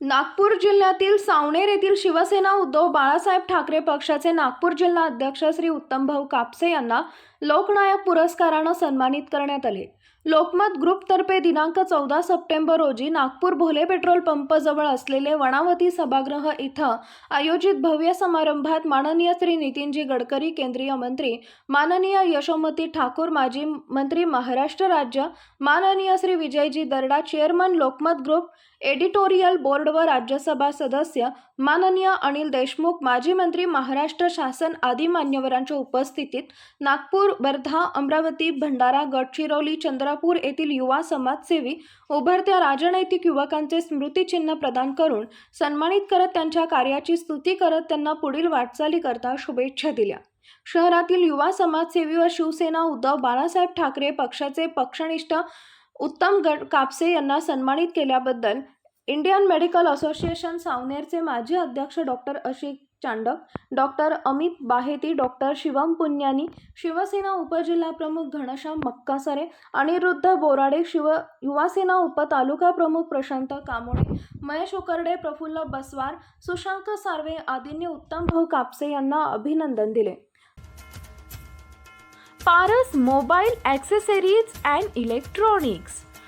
नागपूर जिल्ह्यातील सावनेर येथील शिवसेना उद्धव बाळासाहेब ठाकरे पक्षाचे नागपूर जिल्हा अध्यक्ष श्री उत्तमभाऊ कापसे यांना लोकनायक पुरस्कारानं सन्मानित करण्यात आले. लोकमत ग्रुपतर्फे दिनांक चौदा सप्टेंबर रोजी नागपूर भोले पेट्रोल पंपजवळ असलेले वणावती सभागृह इथं आयोजित भव्य समारंभात माननीय श्री नितीनजी गडकरी केंद्रीय मंत्री माननीय यशोमती ठाकूर माजी मंत्री महाराष्ट्र राज्य माननीय Shri Vijayji Darda chairman Lokmat group editorial board व राज्यसभा सदस्य माननीय अनिल देशमुख माजी मंत्री महाराष्ट्र शासन आदी मान्यवरांच्या उपस्थितीत नागपूर वर्धा अमरावती भंडारा गडचिरोली चंद्रपूर येथील युवा समाजसेवी उभरत्या राजनैतिक युवकांचे स्मृतिचिन्ह प्रदान करून सन्मानित करत त्यांच्या कार्याची स्तुती करत त्यांना पुढील वाटचालीकरता शुभेच्छा दिल्या. शहरातील युवा समाजसेवी व शिवसेना उद्धव बाळासाहेब ठाकरे पक्षाचे पक्षनिष्ठ उत्तम गड कापसे यांना सन्मानित केल्याबद्दल इंडियन मेडिकल असोसिएशन सावनेरचे माजी अध्यक्ष doctor Ashik Chandak doctor Amit Baheti doctor Shivam Punyani Shivsena उपजिल्हाप्रमुख Ghanshyam Makkasare Aniruddha Borade Shiv Yuvasena उपतालुका प्रमुख प्रशांत कामोडे महेश उकरडे प्रफुल्ल बसवार सुशांत सार्वे आदींनी उत्तम भाऊ कापसे यांना अभिनंदन दिले. Paras mobile accessories and electronics